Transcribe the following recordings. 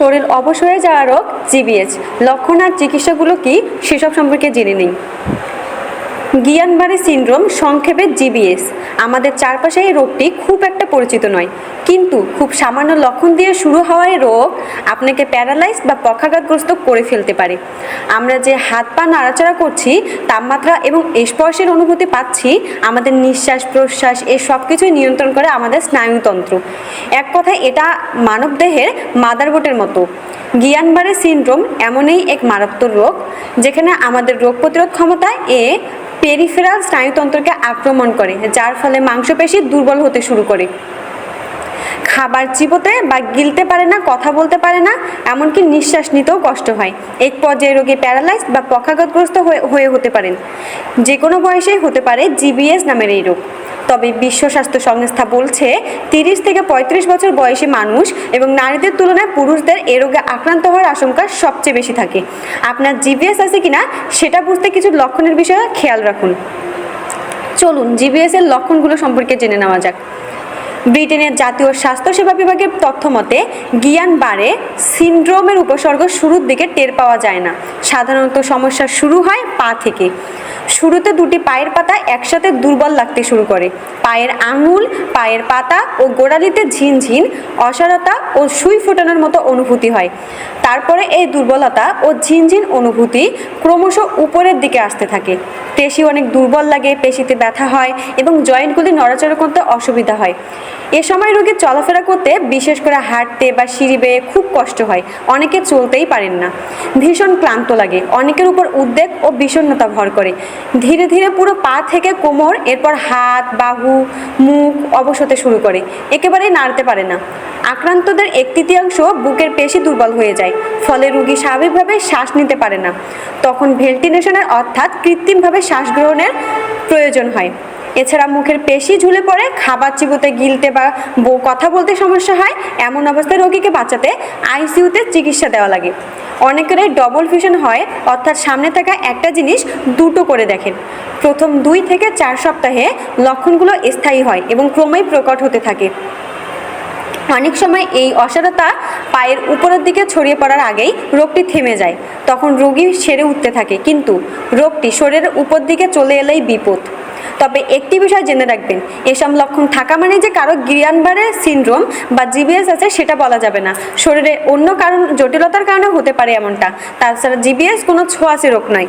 শরীর অবশ হয়ে যাওয়া রোগ জিবিএস লক্ষণ আর চিকিৎসাগুলো কি? সেসব সম্পর্কে জেনে নিই। গিয়ানবারে সিনড্রোম সংক্ষেপে জিবিএস আমাদের চারপাশে এই রোগটি খুব একটা পরিচিত নয়। কিন্তু খুব সামান্য লক্ষণ দিয়ে শুরু হওয়া এই রোগ আপনাকে প্যারালাইজ বা পক্ষাঘাতগ্রস্ত করে ফেলতে পারে। আমরা যে হাত পা নাড়াচাড়া করছি, তাপমাত্রা এবং স্পর্শের অনুভূতি পাচ্ছি, আমাদের নিঃশ্বাস প্রশ্বাস এই সব কিছুই নিয়ন্ত্রণ করে আমাদের স্নায়ুতন্ত্র। এক কথায় এটা মানবদেহের মাদারবোটের মতো। গিয়ানবারে সিনড্রোম এমনই এক মারাত্মক রোগ, যেখানে আমাদের রোগ প্রতিরোধ ক্ষমতা এ পেরিফেরাল স্নায়ুতন্ত্রকে আক্রমণ করে, যার ফলে মাংসপেশি দুর্বল হতে শুরু করে। খাবার চিবোতে বা গিলতে পারে না, কথা বলতে পারে না, এমনকি নিঃশ্বাস নিতেও কষ্ট হয়। এক পর্যায়ে রোগী প্যারালাইজ বা পক্ষাঘাতগ্রস্ত হয়ে হয়ে হতে পারেন। যে কোনো বয়সেই হতে পারে জিবিএস নামের এই রোগ। তবে বিশ্ব স্বাস্থ্য সংস্থা বলছে, তিরিশ থেকে পঁয়ত্রিশ বছর বয়সী মানুষ এবং নারীদের তুলনায় পুরুষদের এ রোগে আক্রান্ত হওয়ার আশঙ্কা সবচেয়ে বেশি থাকে। আপনার জিবিএস আছে কিনা সেটা বুঝতে কিছু লক্ষণের বিষয়ে খেয়াল রাখুন। চলুন জিবিএস এর লক্ষণগুলো সম্পর্কে জেনে নেওয়া যাক। ব্রিটেনের জাতীয় স্বাস্থ্যসেবা বিভাগের তথ্য মতে, গিয়ান বারে সিনড্রোমের উপসর্গ শুরুর দিকে টের পাওয়া যায় না। সাধারণত সমস্যা শুরু হয় পা থেকে। শুরুতে দুটি পায়ের পাতা একসাথে দুর্বল লাগতে শুরু করে। পায়ের আঙুল, পায়ের পাতা ও গোড়ালিতে ঝিনঝিন, অসারতা ও সুই ফোটানোর মতো অনুভূতি হয়। তারপরে এই দুর্বলতা ও ঝিনঝিন অনুভূতি ক্রমশ উপরের দিকে আসতে থাকে। পেশি অনেক দুর্বল লাগে, পেশিতে ব্যথা হয় এবং জয়েন্টগুলি নড়াচড়া করতে অসুবিধা হয়। এ সময় রোগীর চলাফেরা করতে বিশেষ করে হাঁটতে বা সিঁড়ি বেয়ে খুব কষ্ট হয়। অনেকে চলতেই পারেন না। ভীষণ ক্লান্ত লাগে। অনেকের উপর উদ্বেগ ও বিষণ্ণতা ভর করে। ধীরে ধীরে পুরো পা থেকে কোমর, এরপর হাত, বাহু, মুখ অবশ হতে শুরু করে। একেবারেই নাড়তে পারে না। আক্রান্তদের এক তৃতীয়াংশ বুকের পেশি দুর্বল হয়ে যায়, ফলে রুগী স্বাভাবিকভাবে শ্বাস নিতে পারে না। তখন ভেন্টিলেশনের অর্থাৎ কৃত্রিমভাবে শ্বাস গ্রহণের প্রয়োজন হয়। এছাড়া মুখের পেশি ঝুলে পড়ে, খাবার চিবোতে গিলতে বা কথা বলতে সমস্যা হয়, এমন অবস্থায় রোগীকে বাঁচাতে আইসিইউতে চিকিৎসা দেওয়া লাগে। অনেকেরই ডবল ফিশন হয়, অর্থাৎ সামনে থাকা একটা জিনিস দুটো করে দেখেন। প্রথম দুই থেকে চার সপ্তাহে লক্ষণগুলো স্থায়ী হয় এবং ক্রমেই প্রকট হতে থাকে। অনেক সময় এই অসারতা পায়ের উপরের দিকে ছড়িয়ে পড়ার আগেই রোগটি থেমে যায়, তখন রোগী সেরে উঠতে থাকে। কিন্তু রোগটি শরীরের উপর দিকে চলে এলেই বিপদ। তবে একটি বিষয় জেনে রাখবেন, এসব লক্ষণ থাকা মানে যে কারও গিয়ানবারের সিনড্রোম বা জিবিএস আছে সেটা বলা যাবে না। শরীরে অন্য কারণ জটিলতার কারণে হতে পারে এমনটা। তাছাড়া জিবিএস কোনো ছোঁয়াচে রোগ নয়।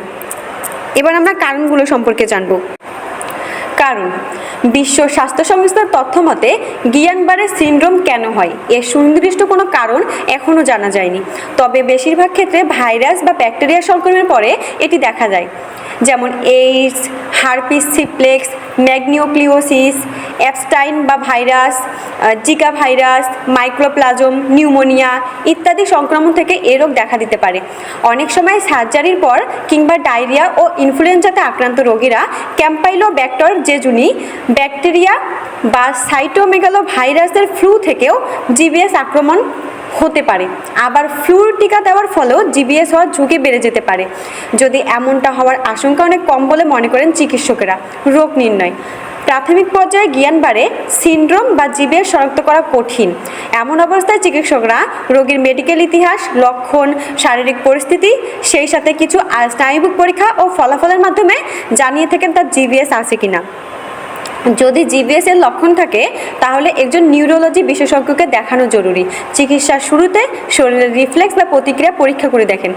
এবার আমরা কারণগুলো সম্পর্কে জানব। কারণ, বিশ্ব স্বাস্থ্য সংস্থার তথ্য মতে গিয়ানবারে সিনড্রোম কেন হয়? এর সুনির্দিষ্ট কোনো কারণ এখনও জানা যায়নি। তবে বেশিরভাগ ক্ষেত্রে ভাইরাস বা ব্যাকটেরিয়া সংক্রমণের পরে এটি দেখা যায়। যেমন এইডস হারপিস সিপ্লেক্স ম্যাগনিওক্লিওসিস অ্যাপস্টাইন বা virus Zika virus mycoplasma pneumonia ইত্যাদি সংক্রমণ থেকে এ রোগ দেখা দিতে পারে। অনেক সময় সার্জারির পর কিংবা ডায়রিয়া ও ইনফ্লুয়েঞ্জাতে আক্রান্ত রোগীরা ক্যাম্পাইলো ব্যাক্টর জেজুনি ব্যাকটেরিয়া বা সাইটোমেগালো ভাইরাসের ফ্লু থেকেও জিবিএস আক্রমণ হতে পারে। আবার ফ্লুর টিকা দেওয়ার ফলেও জিবিএস হওয়ার ঝুঁকি বেড়ে যেতে পারে। যদি এমনটা হওয়ার আশঙ্কা অনেক কম বলে মনে করেন চিকিৎসকেরা, রোগ নির্ণয়। প্রাথমিক পর্যায়ে জ্ঞান বাড়ে, সিনড্রোম বা জিবিএস শনাক্ত করা কঠিন। এমন অবস্থায় চিকিৎসকরা রোগীর মেডিকেল ইতিহাস, লক্ষণ, শারীরিক পরিস্থিতি, সেই সাথে কিছু স্নায়ুবিক পরীক্ষা ও ফলাফলের মাধ্যমে জানিয়ে থাকেন তার জিবিএস আছে কিনা। যদি জিবিএস এর লক্ষণ থাকে, তাহলে একজন নিউরোলজি বিশেষজ্ঞকে দেখানো জরুরি। চিকিৎসার শুরুতে শরীরের রিফ্লেক্স বা প্রতিক্রিয়া পরীক্ষা করে দেখেন।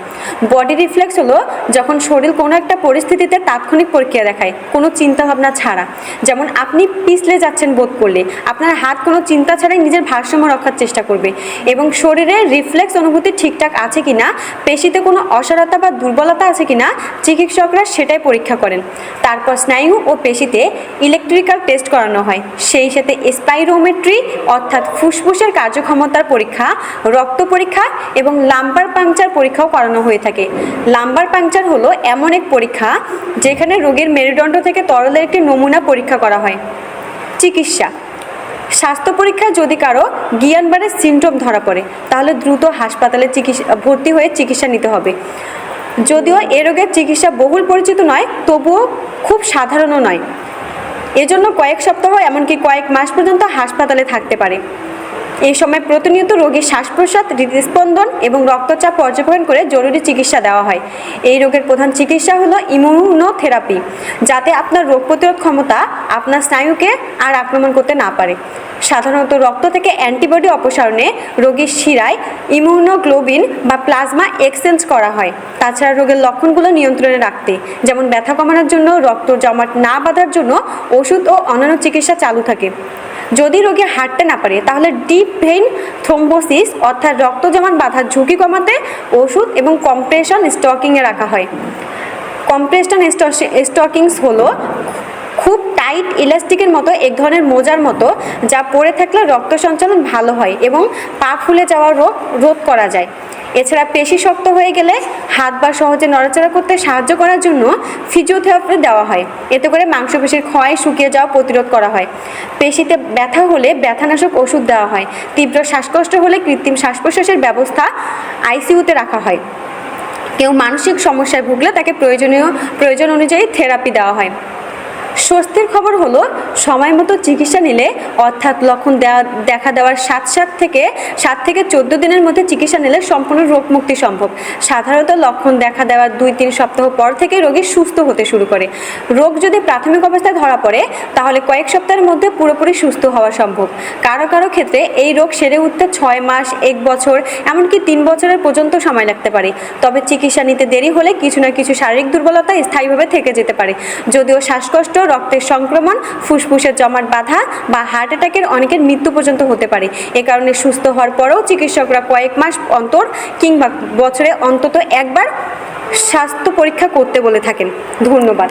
বডি রিফ্লেক্স হলো যখন শরীর কোনো একটা পরিস্থিতিতে তাৎক্ষণিক প্রক্রিয়া দেখায়, কোনো চিন্তাভাবনা ছাড়া। যেমন আপনি পিছলে যাচ্ছেন বোধ করলে, আপনার হাত কোনো চিন্তা ছাড়াই নিজের ভারসাম্য রক্ষার চেষ্টা করবে। এবং শরীরে রিফ্লেক্স অনুভূতি ঠিকঠাক আছে কি না পেশিতে কোনো অসারতা বা দুর্বলতা আছে কি না চিকিৎসকরা সেটাই পরীক্ষা করেন। তারপর স্নায়ু ও পেশিতে ইলেকট্রিক্যাল টেস্ট করানো হয়। সেই সাথে স্পাইরোমেট্রি, অর্থাৎ ফুসফুসের কার্যক্ষমতার পরীক্ষা, রক্ত পরীক্ষা এবং লাম্বার পাংচার পরীক্ষাও করানো হয়ে থাকে। লাম্বার পাংচার হলো এমন এক পরীক্ষা যেখানে রোগীর মেরুদণ্ড থেকে তরলের একটি নমুনা পরীক্ষা করা হয়। চিকিৎসা। স্বাস্থ্য পরীক্ষায় যদি কারও গিয়ানবারের সিমটম ধরা পড়ে, তাহলে দ্রুত হাসপাতালে চিকিৎসা ভর্তি হয়ে চিকিৎসা নিতে হবে। যদিও এ রোগের চিকিৎসা বহুল পরিচিত নয়, তবুও খুব সাধারণও নয়। এজন্য কয়েক সপ্তাহ এমনকি কয়েক মাস পর্যন্ত হাসপাতালে থাকতে পারে। এই সময় প্রতিনিয়ত রোগীর শ্বাস প্রশ্বাস হৃদস্পন্দন এবং রক্তচাপ পর্যবেক্ষণ করে জরুরি চিকিৎসা দেওয়া হয়। এই রোগের প্রধান চিকিৎসা হলো ইমিউনোথেরাপি যাতে আপনার রোগ প্রতিরোধ ক্ষমতা আপনার স্নায়ুকে আর আক্রমণ করতে না পারে। সাধারণত রক্ত থেকে অ্যান্টিবডি অপসারণে রোগীর শিরায় ইমিউনোগ্লোবিন বা প্লাজমা এক্সচেঞ্জ করা হয়। তাছাড়া রোগের লক্ষণগুলো নিয়ন্ত্রণে রাখতে, যেমন ব্যথা কমানোর জন্য, রক্ত জমাট না বাঁধার জন্য ওষুধ ও অন্যান্য চিকিৎসা চালু থাকে। যদি রোগী হাঁটতে না পারে, তাহলে ডিপ ভেইন থ্রোম্বোসিস অর্থাৎ রক্ত জমাট বাধার ঝুঁকি কমাতে ওষুধ এবং কম্প্রেশন স্টকিংয়ে রাখা হয়। কম্প্রেশন স্টকিংস হলো খুব টাইট ইলাস্টিকের মতো, এক ধরনের মোজার মতো, যা পরে থাকলে রক্ত সঞ্চালন ভালো হয় এবং পা ফুলে যাওয়ার রোগ, রোধ করা যায়। এছাড়া পেশি শক্ত হয়ে গেলে হাত বা সহজে নড়াচড়া করতে সাহায্য করার জন্য ফিজিওথেরাপি দেওয়া হয়। এতে করে মাংসপেশির ক্ষয়, শুকিয়ে যাওয়া প্রতিরোধ করা হয়। পেশিতে ব্যথা হলে ব্যথানাশক ওষুধ দেওয়া হয়। তীব্র শ্বাসকষ্ট হলে কৃত্রিম শ্বাস প্রশ্বাসের ব্যবস্থা আইসিইউতে রাখা হয়। কেউ মানসিক সমস্যায় ভুগলে তাকে প্রয়োজনীয়, প্রয়োজন অনুযায়ী থেরাপি দেওয়া হয়। স্বস্তির খবর হলো, সময় মতো চিকিৎসা নিলে, অর্থাৎ লক্ষণ দেওয়া দেখা দেওয়ার সাত সাত থেকে সাত থেকে চোদ্দ দিনের মধ্যে চিকিৎসা নিলে সম্পূর্ণ রোগ মুক্তি সম্ভব। সাধারণত লক্ষণ দেখা দেওয়ার দুই তিন সপ্তাহ পর থেকে রোগী সুস্থ হতে শুরু করে। রোগ যদি প্রাথমিক অবস্থায় ধরা পড়ে, তাহলে কয়েক সপ্তাহের মধ্যে পুরোপুরি সুস্থ হওয়া সম্ভব। কারও কারও ক্ষেত্রে এই রোগ সেরে উঠতে ছয় মাস, এক বছর, এমনকি তিন বছরের পর্যন্ত সময় লাগতে পারে। তবে চিকিৎসা নিতে দেরি হলে কিছু না কিছু শারীরিক দুর্বলতা স্থায়ীভাবে থেকে যেতে পারে। যদিও শ্বাসকষ্ট রক্তের সংক্রমণ, ফুসফুসে জমাট বাধা বা হার্ট অ্যাটাকের অনেকের মৃত্যু পর্যন্ত হতে পারে। এ কারণে সুস্থ হওয়ার পরেও চিকিৎসকরা কয়েক মাস অন্তর কিংবা বছরে অন্তত একবার স্বাস্থ্য পরীক্ষা করতে বলে থাকেন। ধন্যবাদ।